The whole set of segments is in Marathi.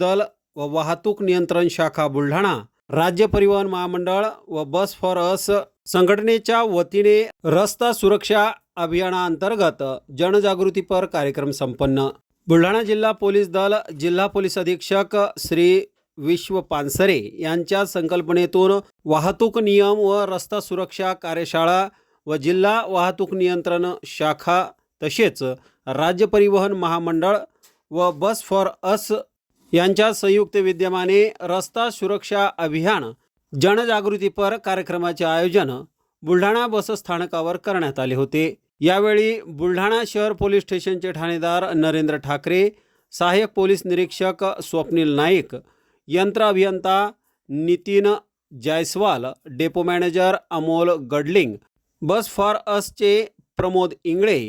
दल व वाहतूक नियंत्रण शाखा बुलढाणा राज्य परिवहन महामंडळ व बस फॉर अस संघटनेच्या वतीने रस्ता सुरक्षा अभियानाअंतर्गत जनजागृतीपर कार्यक्रम संपन्न. बुलढाणा जिल्हा पोलीस दल जिल्हा पोलीस अधीक्षक श्री विश्व पानसरे यांच्या संकल्पनेतून वाहतूक नियम व रस्ता सुरक्षा कार्यशाळा व जिल्हा वाहतूक नियंत्रण शाखा तसेच राज्य परिवहन महामंडळ व बस फॉर अस यांच्या संयुक्त विद्यमाने रस्ता सुरक्षा अभियान जनजागृतीपर कार्यक्रमाचे आयोजन बुलढाणा बसस्थानकावर करण्यात आले होते. यावेळी बुलढाणा शहर पोलीस स्टेशनचे ठाणेदार नरेंद्र ठाकरे सहाय्यक पोलीस निरीक्षक स्वप्नील नाईक यंत्र अभियंता Nitin Jaiswal depot manager Amol Gadling bus for असचे Pramod Ingle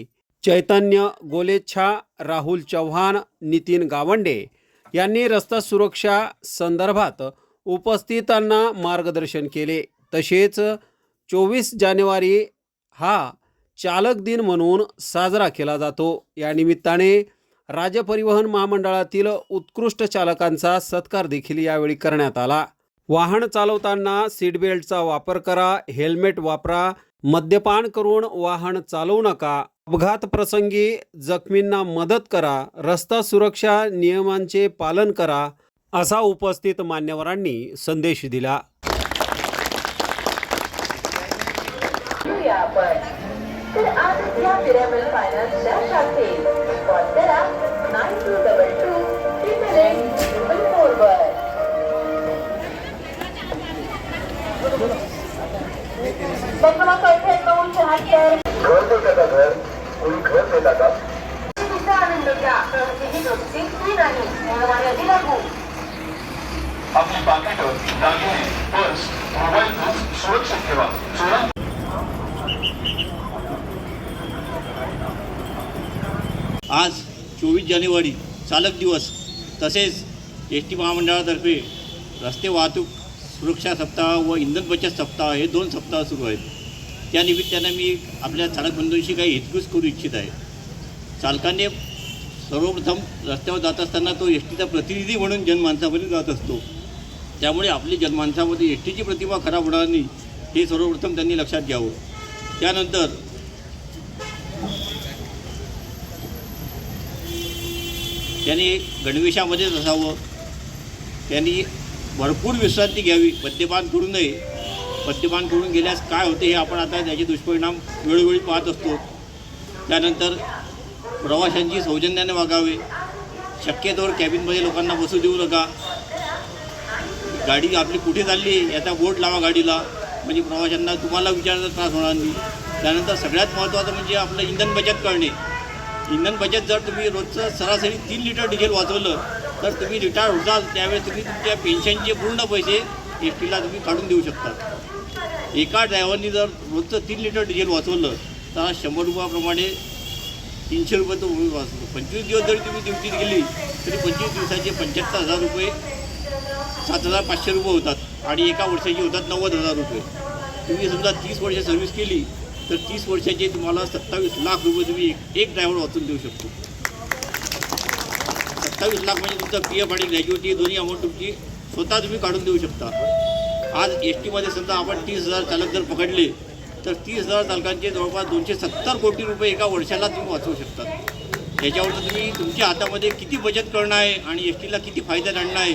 Chaitanya Golechha Rahul Chavan Nitin Gawande यांनी रस्ता सुरक्षा संदर्भात उपस्थितांना मार्गदर्शन केले. तसेच चोवीस जानेवारी हा चालक दिन म्हणून साजरा केला जातो. या निमित्ताने राज्य परिवहन महामंडळातील उत्कृष्ट चालकांचा सत्कार देखील यावेळी करण्यात आला. वाहन चालवताना सीटबेल्टचा वापर करा हेल्मेट वापरा मद्यपान करून वाहन चालवू नका अपघात प्रसंगी जखमींना मदत करा रस्ता सुरक्षा नियमांचे पालन करा असा उपस्थित मान्यवरांनी संदेश दिला. आज चोवीस जानेवारी चालक दिवस, तसेच एस टी महामंडळातर्फे रस्ते वाहतूक सुरक्षा सप्ताह व इंधन बचत सप्ताह हे दोन सप्ताह सुरू आहेत. त्या निमित्तानं मी आपल्या चालक बंधूंशी काही हितगुज करू इच्छित आहे. चालकाने सर्वप्रथम रस्त्यावर जात असताना तो एस टीचा प्रतिनिधी म्हणून जनमानसामध्ये जात असतो. त्यामुळे आपली जनमानसामध्ये एस टीची प्रतिमा खराब होणार नाही हे सर्वप्रथम त्यांनी लक्षात घ्यावं. त्यानंतर त्यांनी गणवेशामध्येच असावं त्यांनी भरपूर विश्रांती घ्यावी. मद्यपान करू नये. पट्टीमान करून गेल्यास काय होते हे आपण आता त्याचे दुष्परिणाम वेळोवेळी पाहत असतो. त्यानंतर प्रवाशांची सौजन्याने वागावे. शक्यतोवर कॅबिनमध्ये लोकांना बसू देऊ नका. गाडी आपली कुठे चालली याचा बोर्ड लावा गाडीला. म्हणजे प्रवाशांना तुम्हाला विचारायचा त्रास होणार नाही. त्यानंतर सगळ्यात महत्त्वाचं म्हणजे आपलं इंधन बचत करणे. इंधन बचत जर तुम्ही रोजचं सरासरी तीन लिटर डिझेल वाचवलं तर तुम्ही रिटायर होताल त्यावेळेस तुम्ही तुमच्या पेन्शनचे पूर्ण पैसे एस टीला तुम्ही काढून देऊ शकता. एका ड्रायव्हरनी जर रोजचं तीन लिटर डिझेल वाचवलं तर शंभर रुपयाप्रमाणे तीनशे रुपये तो वाचतो. पंचवीस दिवस जरी तुम्ही ड्युटीत गेली तरी पंचवीस दिवसाचे पंच्याहत्तर हजार रुपये सात हजार पाचशे रुपये होतात आणि एका वर्षाचे होतात नव्वद हजार रुपये. तुम्ही समजा तीस वर्ष सर्व्हिस केली तर तीस वर्षाचे तुम्हाला सत्तावीस लाख रुपये तुम्ही एक- एक ड्रायव्हर वाचून देऊ शकतो. सत्तावीस लाख म्हणजे तुमचं पी एफ आणि ग्रॅज्युएटी दोन्ही अमाऊंट तुमची स्वतः तुम्ही काढून देऊ शकता. आज एस टीमध्ये समजा आपण तीस हजार चालक जर पकडले तर तीस हजार चालकांचे जवळपास दोनशे सत्तर कोटी रुपये एका वर्षाला तुम्ही वाचवू शकतात. याच्यावर तुम्ही तुमच्या हातामध्ये किती बचत करणं आहे आणि एस टीला किती फायदा आणणं आहे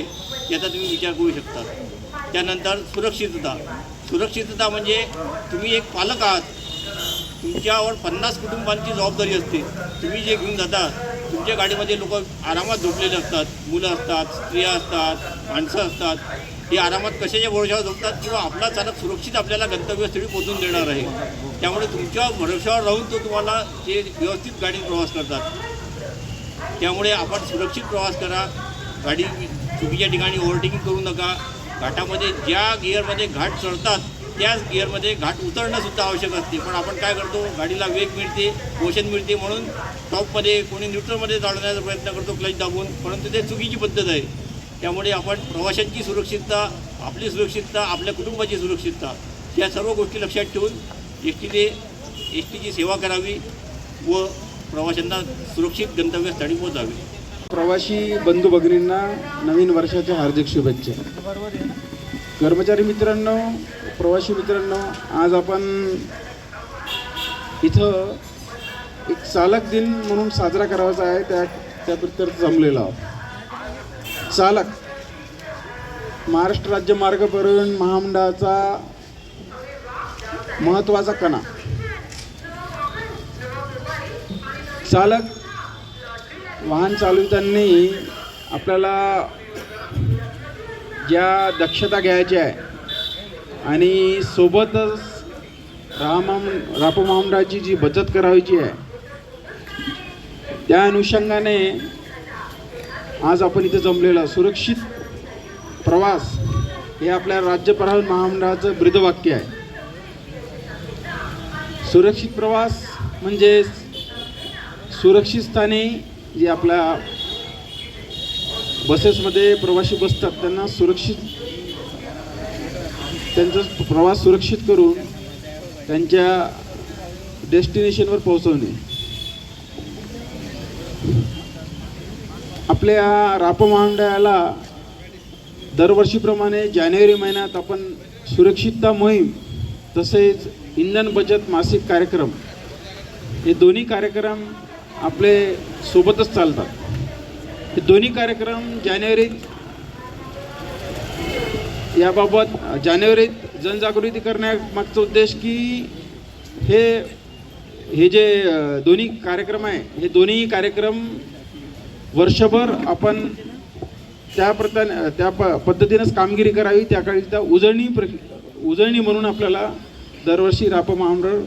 याचा तुम्ही विचार करू शकता त्यानंतर सुरक्षितता. सुरक्षितता म्हणजे तुम्ही एक पालक आहात. तुमच्यावर पन्नास कुटुंबांची जबाबदारी असते. तुम्ही जे घेऊन जाता तुमच्या गाडीमध्ये लोक आरामात झोपलेले असतात. मुलं असतात स्त्रिया असतात माणसं असतात. हे आरामात कशाच्या भरोशावर झोपतात किंवा आपला चालक सुरक्षित आपल्याला गंतव्यस्थळी पोहोचून देणार आहे? त्यामुळे तुमच्या भरोशावर राहून तो तुम्हाला ते व्यवस्थित गाडीत प्रवास करतात. त्यामुळे आपण सुरक्षित प्रवास करा. गाडी चुकीच्या ठिकाणी ओव्हरटेकिंग करू नका. घाटामध्ये ज्या गिअरमध्ये घाट चढतात त्याच गिअरमध्ये घाट उतरणं सुद्धा आवश्यक असते. पण आपण काय करतो? गाडीला वेग मिळते मोशन मिळते म्हणून टॉपमध्ये कोणी न्यूट्रलमध्ये चालवण्याचा प्रयत्न करतो क्लच दाबून. परंतु ते चुकीची पद्धत आहे. त्यामुळे आपण प्रवाशांची सुरक्षितता आपली सुरक्षितता आपल्या कुटुंबाची सुरक्षितता या सर्व गोष्टी लक्षात ठेवून एस टीने एस टीची सेवा करावी व प्रवाशांना सुरक्षित गंतव्यस्थळी पोहोचावे. प्रवासी बंधू भगिनींना नवीन वर्षाच्या हार्दिक शुभेच्छा. कर्मचारी मित्रांनो प्रवासी मित्रांनो आज आपण इथं एक चालक दिन म्हणून साजरा करावाचा आहे त्या त्याप्रित्यर्थ जमलेला आहोत. चालक. महाराष्ट्र राज्य मार्ग परिवहन महामंडळाचा महत्त्वाचा कणा. चालक वाहन चालवितांनी आपल्याला ज्या दक्षता घ्यायच्या आहे आणि सोबतच रामाम रापो महामंडळाची जी बचत करायची आहे त्या अनुषंगाने आज आपण इथे जमलेला सुरक्षित प्रवास हे आपल्या राज्य परिवहन महामंडळाचं ब्रीदवाक्य आहे. सुरक्षित प्रवास म्हणजे सुरक्षित स्थाने जे आपल्या बसेसमध्ये प्रवासी बसतात त्यांना सुरक्षित त्यांचा प्रवास सुरक्षित करून त्यांच्या डेस्टिनेशनवर पोहोचवणे. आपल्या राप महामंडळाला दरवर्षीप्रमाणे जानेवारी महिन्यात आपण सुरक्षितता मोहीम तसेच इंधन बचत मासिक कार्यक्रम हे दोन्ही कार्यक्रम आपले सोबतच चालतात. हे दोन्ही कार्यक्रम जानेवारीत याबाबत जानेवारीत जनजागृती करण्यामागचा उद्देश की हे हे जे दोन्ही कार्यक्रम आहे हे दोन्ही कार्यक्रम वर्षभर आपण त्या प्रता त्या प पद्धतीनंच कामगिरी करावी त्याकरिता उजळणी प्र उजळणी म्हणून आपल्याला दरवर्षी राप महामंडळ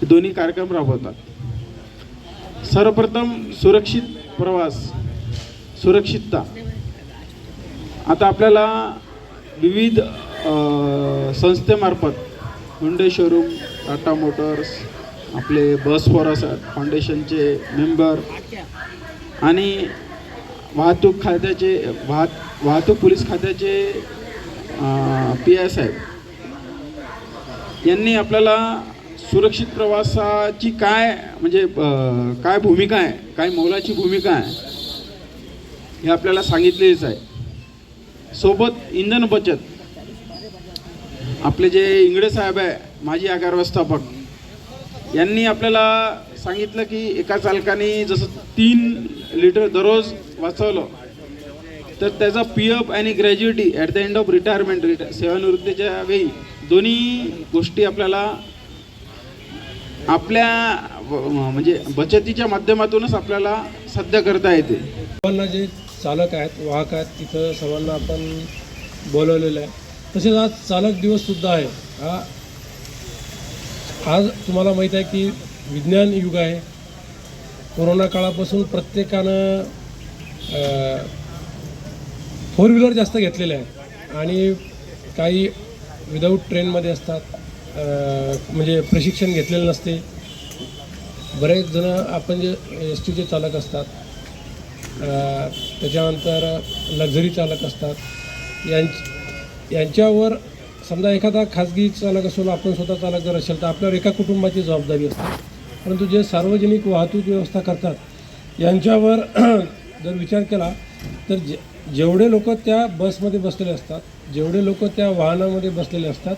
हे दोन्ही कार्यक्रम राबवतात. सर्वप्रथम सुरक्षित प्रवास सुरक्षितता. आता आपल्याला विविध संस्थेमार्फत हुंडे शोरूम टाटा मोटर्स आपले बस फॉर अस फाउंडेशनचे मेंबर आणि वाहतूक खात्याचे वाहत वाहतूक पोलीस खात्याचे पी आय साहेब यांनी आपल्याला सुरक्षित प्रवासाची काय म्हणजे काय भूमिका आहे काय मौलाची भूमिका आहे हे आपल्याला सांगितलेच आहे सोबत इंधन बचत. आपले जे इंगडे साहेब आहे माजी आगार व्यवस्थापक यांनी आपल्याला सांगितलं की एका चालकाने जसं तीन लिटर दररोज वाचवलं. तर त्याचा पी एफ आणि gratuity at the end of retirement Rita सेवानिवृत्तीच्या वेळी दोन्ही गोष्टी आपल्याला आपल्या म्हणजे बचतीच्या माध्यमातूनच आपल्याला सध्या करता येते. सर्वांना जे चालक आहेत वाहक आहेत तिथं सर्वांना आपण बोलवलेलं आहे. तसेच आज चालक दिवससुद्धा आहे. हा आज तुम्हाला माहीत आहे की विज्ञान युग आहे. कोरोना काळापासून प्रत्येकानं फोर व्हीलर जास्त घेतलेले आहे आणि काही विदाऊट ट्रेनमध्ये असतात. म्हणजे प्रशिक्षण घेतलेलं नसते. बरेच जणं आपण जे एस टीचे चालक असतात. त्याच्यानंतर लक्झरी चालक असतात. यांच यांच्यावर समजा एखादा खाजगी चालक असेल आपण स्वतः चालक जर असेल तर आपल्यावर एका कुटुंबाची जबाबदारी असते. परंतु जे सार्वजनिक वाहतूक व्यवस्था करतात यांच्यावर जर विचार केला तर जे जेवढे लोक त्या बसमध्ये बसलेले असतात जेवढे लोक त्या वाहनामध्ये बसलेले असतात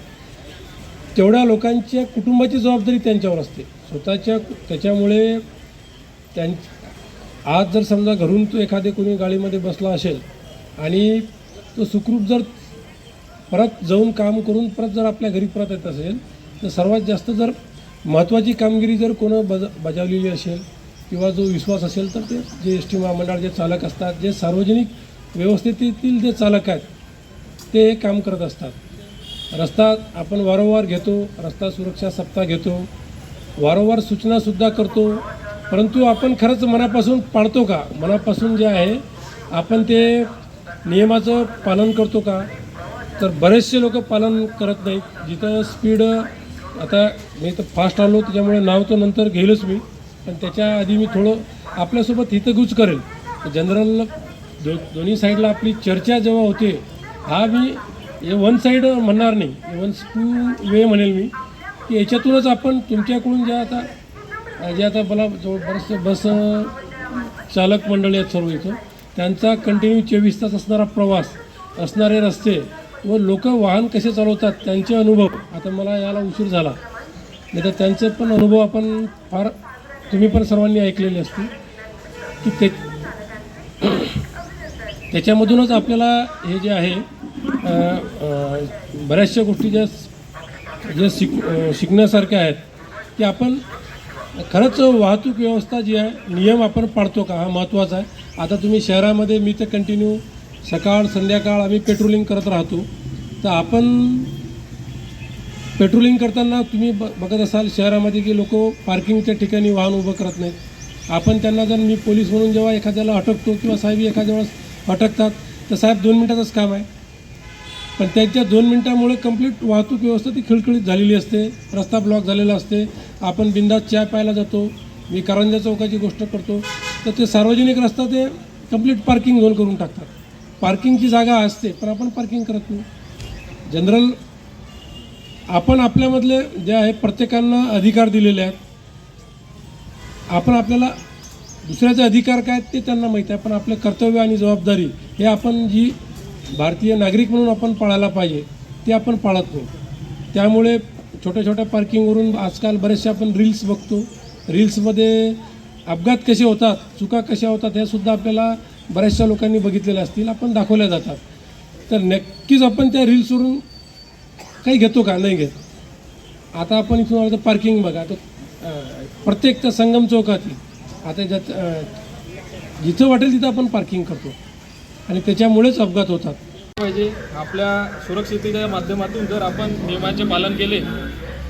तेवढ्या लोकांच्या कुटुंबाची जबाबदारी त्यांच्यावर असते. स्वतःच्या त्याच्यामुळे त्यां आज जर समजा घरून तो एखादे कोणी गाडीमध्ये बसला असेल आणि तो सुखरूप जर परत जाऊन काम करून परत जर आपल्या घरी परत येत असेल तर सर्वात जास्त जर महत्त्वाची कामगिरी जर कोणं बज बजावलेली असेल किंवा जो विश्वास असेल तर ते जे एस टी महामंडळ जे चालक असतात जे सार्वजनिक व्यवस्थेतील जे चालक आहेत ते काम करत असतात. रस्ता आपण वारंवार घेतो रस्ता सुरक्षा सप्ताह घेतो वारंवार सूचनासुद्धा करतो परंतु आपण खरंच मनापासून पाळतो का? मनापासून जे आहे आपण ते नियमाचं पालन करतो का? तर बरेचसे लोक पालन करत नाहीत. जिथं स्पीड आता मी तर फास्ट आलो त्याच्यामुळे नाव तर नंतर घेईलच मी. पण त्याच्या आधी मी थोडं आपल्यासोबत हितगुज करेल. जनरल दो दोन्ही साईडला आपली चर्चा जेव्हा होते हा मी हे वन साईड म्हणणार नाही. हे वन टू वे म्हणेल मी की याच्यातूनच आपण तुमच्याकडून ज्या आता जे आता मला जवळ बस चालक मंडळी आहेत सर्व इथं त्यांचा कंटिन्यू चोवीस तास असणारा प्रवास असणारे रस्ते व लोक वाहन कसे चालवतात त्यांचे अनुभव. आता मला याला उशीर झाला. नाही तर त्यांचे पण अनुभव आपण फार तुम्ही पण सर्वांनी ऐकलेले असतील. की ते त्याच्यामधूनच आपल्याला हे जे आहे बऱ्याचशा गोष्टी ज्या जे शिक शिकण्यासारख्या आहेत की आपण खरंच वाहतूक व्यवस्था जी आहे नियम आपण पाळतो का? हा महत्त्वाचा आहे. आता तुम्ही शहरामध्ये मी तर कंटिन्यू सकाळ संध्याकाळ आम्ही पेट्रोलिंग करत राहतो. तर आपण पेट्रोलिंग करताना तुम्ही ब बघत असाल शहरामध्ये की लोक पार्किंगच्या ठिकाणी वाहन उभं करत नाहीत. आपण त्यांना जर मी पोलीस म्हणून जेव्हा एखाद्याला अटकतो किंवा साहेब एखाद्या वेळेस अटकतात तर साहेब दोन मिनटाचंच काम आहे. पण त्यांच्या दोन मिनटामुळे कंप्लीट वाहतूक व्यवस्था ती खिळखिळीत झालेली असते रस्ता ब्लॉक झालेला असते. आपण बिंदास चहा प्यायला जातो. मी करंजा चौकाची गोष्ट करतो. तर ते सार्वजनिक रस्ता ते कंप्लीट पार्किंग झोन करून टाकतात. पार्किंगची जागा असते पण आपण पार्किंग करत नाही. जनरल आपण आपल्यामधले जे आहे प्रत्येकांना अधिकार दिलेले आहेत. आपण आपल्याला दुसऱ्याचे अधिकार काय आहेत ते त्यांना माहीत आहे पण आपले कर्तव्य आणि जबाबदारी हे आपण जी भारतीय नागरिक म्हणून आपण पाळायला पाहिजे ते आपण पाळत नाही. त्यामुळे छोट्या छोट्या पार्किंगवरून आजकाल बरेचसे आपण रील्स बघतो. रील्समध्ये अपघात कसे होतात चुका कशा होतात हे सुद्धा आपल्याला बऱ्याचशा लोकांनी बघितलेल्या असतील आपण दाखवल्या जातात. तर नक्कीच आपण त्या रील्सवरून काही घेतो का? नाही घेत. आता आपण इथून आलो तर पार्किंग बघा. तर प्रत्येक त्या संगम चौकातील आता ज्यात जिथं वाटेल तिथं आपण पार्किंग करतो. आणि त्याच्यामुळेच अपघात होतात. पाहिजे आपल्या सुरक्षिततेच्या माध्यमातून जर आपण नियमांचे पालन केले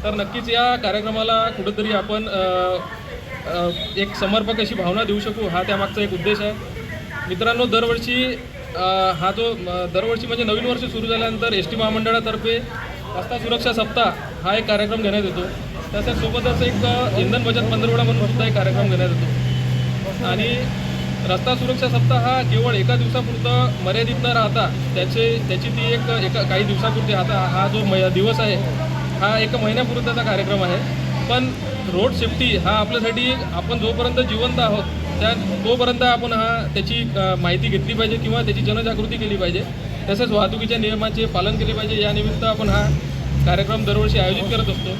तर नक्कीच या कार्यक्रमाला कुठंतरी आपण एक समर्पक अशी भावना देऊ शकू. हा त्यामागचा एक उद्देश आहे. मित्रांनो दरवर्षी हा जो दरवर्षी म्हणजे नवीन वर्ष सुरू झाल्यानंतर एस टी महामंडळातर्फे रस्ता सुरक्षा सप्ताह हा एक कार्यक्रम घेण्यात येतो. त्याच्यासोबतच एक इंधन बचत पंधरवडा म्हणून सुद्धा एक कार्यक्रम घेण्यात येतो. आणि रस्ता सुरक्षा सप्ताह हा केवळ एका दिवसापुरतं मर्यादित न राहता त्याचे त्याची ती एक एका काही दिवसापुरती आता हा जो म दिवस आहे हा एक महिन्यापुरताचा कार्यक्रम आहे. पण रोड सेफ्टी हा आपल्यासाठी आपण जोपर्यंत जिवंत आहोत त्या तोपर्यंत आपण हा त्याची माहिती घेतली पाहिजे किंवा त्याची जनजागृती केली पाहिजे. तसेच वाहतुकीच्या नियमाचे पालन केले पाहिजे. यानिमित्त आपण हा कार्यक्रम दरवर्षी आयोजित करत असतो.